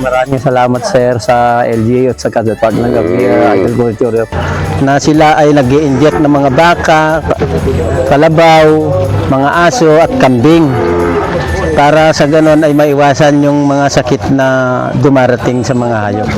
maraming salamat sir sa LGA at sa Department of uh, Agriculture na sila ay nag inject ng mga baka, kalabaw, mga aso at kambing para sa ganon ay maiwasan yung mga sakit na dumarating sa mga hayop.